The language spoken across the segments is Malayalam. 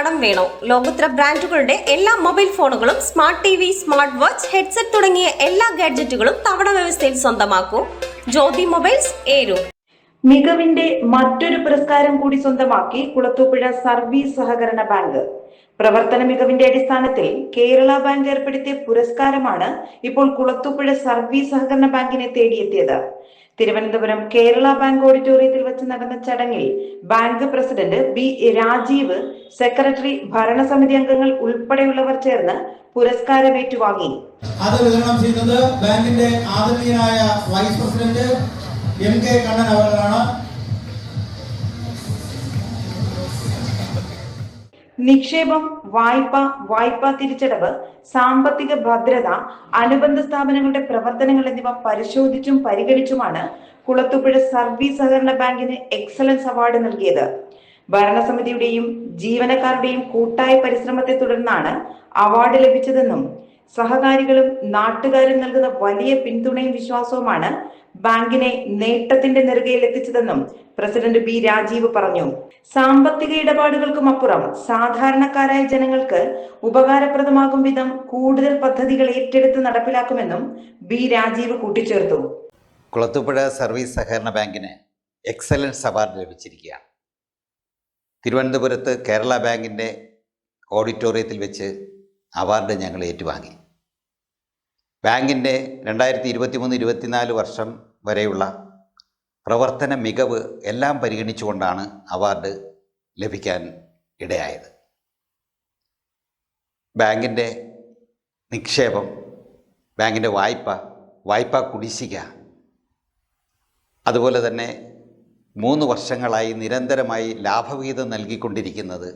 കടം വേണോ? ലോകോത്തര ബ്രാൻഡുകളുടെ എല്ലാ മൊബൈൽ ഫോണുകളും smart T V smart watch headset തുടങ്ങിയ എല്ലാ ഗാഡ്ജറ്റുകളും തവണ വ്യവസ്ഥയിൽ സ്വന്തമാക്കൂ. ജ്യോതി മൊബൈൽസ് ഏരു. മികവിന്റെ മറ്റൊരു പുരസ്കാരം കൂടി സ്വന്തമാക്കി കുളത്തൂപ്പുഴ സർവീസ് സഹകരണ ബാങ്ക്. പ്രവർത്തന മികവിന്റെ അടിസ്ഥാനത്തിൽ കേരള ബാങ്ക് ഏർപ്പെടുത്തിയ പുരസ്കാരമാണ് ഇപ്പോൾ കുളത്തൂപ്പുഴ സർവീസ് സഹകരണ ബാങ്കിനെ തേടിയെത്തിയത്. തിരുവനന്തപുരം കേരള ബാങ്ക് ഓഡിറ്റോറിയത്തിൽ വെച്ച് നടന്ന ചടങ്ങിൽ bank president B Rajeev secretary ഭരണസമിതി അംഗങ്ങൾ ഉൾപ്പെടെയുള്ളവർ ചേർന്ന് പുരസ്കാരം ഏറ്റുവാങ്ങി. അത് വിതരണം ചെയ്യുന്നത് ബാങ്കിന്റെ ആദരണീയനായ vice president M K Kannan അവരാണ്. നിക്ഷേപം വായ്പ വായ്പാ തിരിച്ചടവ് സാമ്പത്തിക ഭദ്രത അനുബന്ധ സ്ഥാപനങ്ങളുടെ പ്രവർത്തനങ്ങൾ എന്നിവ പരിശോധിച്ചും പരിഗണിച്ചുമാണ് കുളത്തുപുഴ സർവീസ് സഹകരണ ബാങ്കിന് എക്സലൻസ് അവാർഡ് നൽകിയത്. ഭരണസമിതിയുടെയും ജീവനക്കാരുടെയും കൂട്ടായ പരിശ്രമത്തെ തുടർന്നാണ് അവാർഡ് ലഭിച്ചതെന്നും സഹകാരികളും നാട്ടുകാരും നൽകുന്ന വലിയ പിന്തുണയും വിശ്വാസവുമാണ് ബാങ്കിനെ നേട്ടത്തിന്റെ നെറുകയിൽ എത്തിച്ചതെന്നും പ്രസിഡന്റ് ബി രാജീവ് പറഞ്ഞു. സാമ്പത്തിക ഇടപാടുകൾക്കും അപ്പുറം സാധാരണക്കാരായ ജനങ്ങൾക്ക് ഉപകാരപ്രദമാകും വിധം കൂടുതൽ പദ്ധതികൾ ഏറ്റെടുത്ത് നടപ്പിലാക്കുമെന്നും ബി രാജീവ് കൂട്ടിച്ചേർത്തു. കുളത്തുപുഴ സർവീസ് സഹകരണ ബാങ്കിന് എക്സലൻസ് അവാർഡ് ലഭിച്ചിരിക്കുകയാണ്. തിരുവനന്തപുരത്ത് കേരള ബാങ്കിന്റെ ഓഡിറ്റോറിയത്തിൽ വെച്ച് അവാർഡ് ഞങ്ങൾ ഏറ്റുവാങ്ങി. ബാങ്കിന്റെ രണ്ടായിരത്തി ഇരുപത്തി മൂന്ന് ഇരുപത്തിനാല് വർഷം വരെയുള്ള പ്രവർത്തന മികവ് എല്ലാം പരിഗണിച്ചുകൊണ്ടാണ് അവാർഡ് ലഭിക്കാൻ ഇടയായത്. ബാങ്കിന്റെ നിക്ഷേപം ബാങ്കിന്റെ വായ്പ വായ്പാ കുടിശ്ശിക അതുപോലെ തന്നെ മൂന്ന് വർഷങ്ങളായി നിരന്തരമായി ലാഭവിഹിതം നൽകിക്കൊണ്ടിരിക്കുന്നത്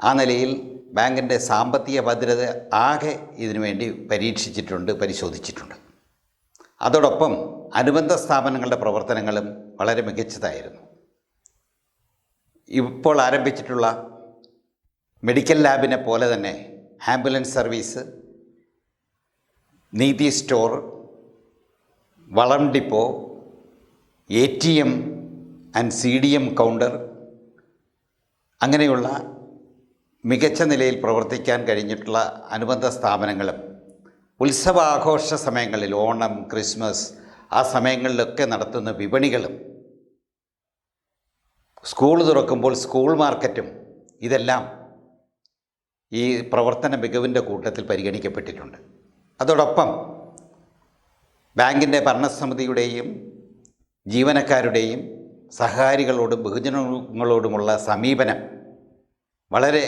ആ നിലയിൽ ബാങ്കിന്റെ സാമ്പത്തിക ഭദ്രത ആകെ ഇതിനുവേണ്ടി പരീക്ഷിച്ചിട്ടുണ്ട് പരിശോധിച്ചിട്ടുണ്ട്. അതോടൊപ്പം അനുബന്ധ സ്ഥാപനങ്ങളുടെ പ്രവർത്തനങ്ങളും വളരെ മികച്ചതായിരുന്നു. ഇപ്പോൾ ആരംഭിച്ചിട്ടുള്ള മെഡിക്കൽ ലാബിനെ പോലെ തന്നെ ആംബുലൻസ് സർവീസ് നീതി സ്റ്റോർ വളം depot A T M and C D M counter അങ്ങനെയുള്ള മികച്ച നിലയിൽ പ്രവർത്തിക്കാൻ കഴിഞ്ഞിട്ടുള്ള അനുബന്ധ സ്ഥാപനങ്ങളും ഉത്സവാഘോഷ സമയങ്ങളിൽ ഓണം ക്രിസ്മസ് ആ സമയങ്ങളിലൊക്കെ നടത്തുന്ന വിപണികളും സ്കൂൾ തുറക്കുമ്പോൾ സ്കൂൾ മാർക്കറ്റും ഇതെല്ലാം ഈ പ്രവർത്തന മികവിന്റെ കൂട്ടത്തിൽ പരിഗണിക്കപ്പെട്ടിട്ടുണ്ട്. അതോടൊപ്പം ബാങ്കിന്റെ ഭരണസമിതിയുടെയും ജീവനക്കാരുടെയും സഹകാരികളോടും ബഹുജനങ്ങളോടുമുള്ള സമീപനം വളരെ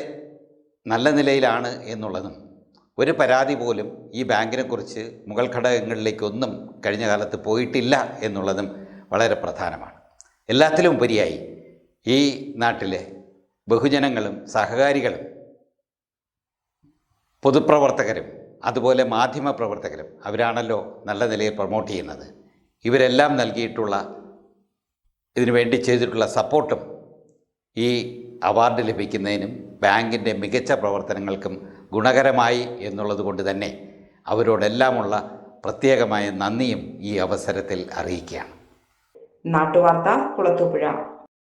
നല്ല നിലയിലാണ് എന്നുള്ളതും ഒരു പരാതി പോലും ഈ ബാങ്കിനെക്കുറിച്ച് മുഗൾ ഘടകങ്ങളിലേക്കൊന്നും കഴിഞ്ഞ കാലത്ത് പോയിട്ടില്ല എന്നുള്ളതും വളരെ പ്രധാനമാണ്. എല്ലാത്തിലും ഉപരിയായി ഈ നാട്ടിലെ ബഹുജനങ്ങളും സഹകാരികളും പൊതുപ്രവർത്തകരും അതുപോലെ മാധ്യമ പ്രവർത്തകരും അവരാണല്ലോ നല്ല നിലയിൽ പ്രൊമോട്ട് ചെയ്യുന്നത്. ഇവരെല്ലാം നൽകിയിട്ടുള്ള ഇതിനു വേണ്ടി ചെയ്തിട്ടുള്ള സപ്പോർട്ടും ഈ അവാർഡ് ലഭിക്കുന്നതിനും ബാങ്കിന്റെ മികച്ച പ്രവർത്തനങ്ങൾക്കും ഗുണകരമായി എന്നുള്ളത് കൊണ്ട് തന്നെ അവരോടെല്ലാമുള്ള പ്രത്യേകമായ നന്ദിയും ഈ അവസരത്തിൽ അറിയിക്കുകയാണ്. നാട്ടുവാർത്ത കുളത്തൂപ്പുഴ.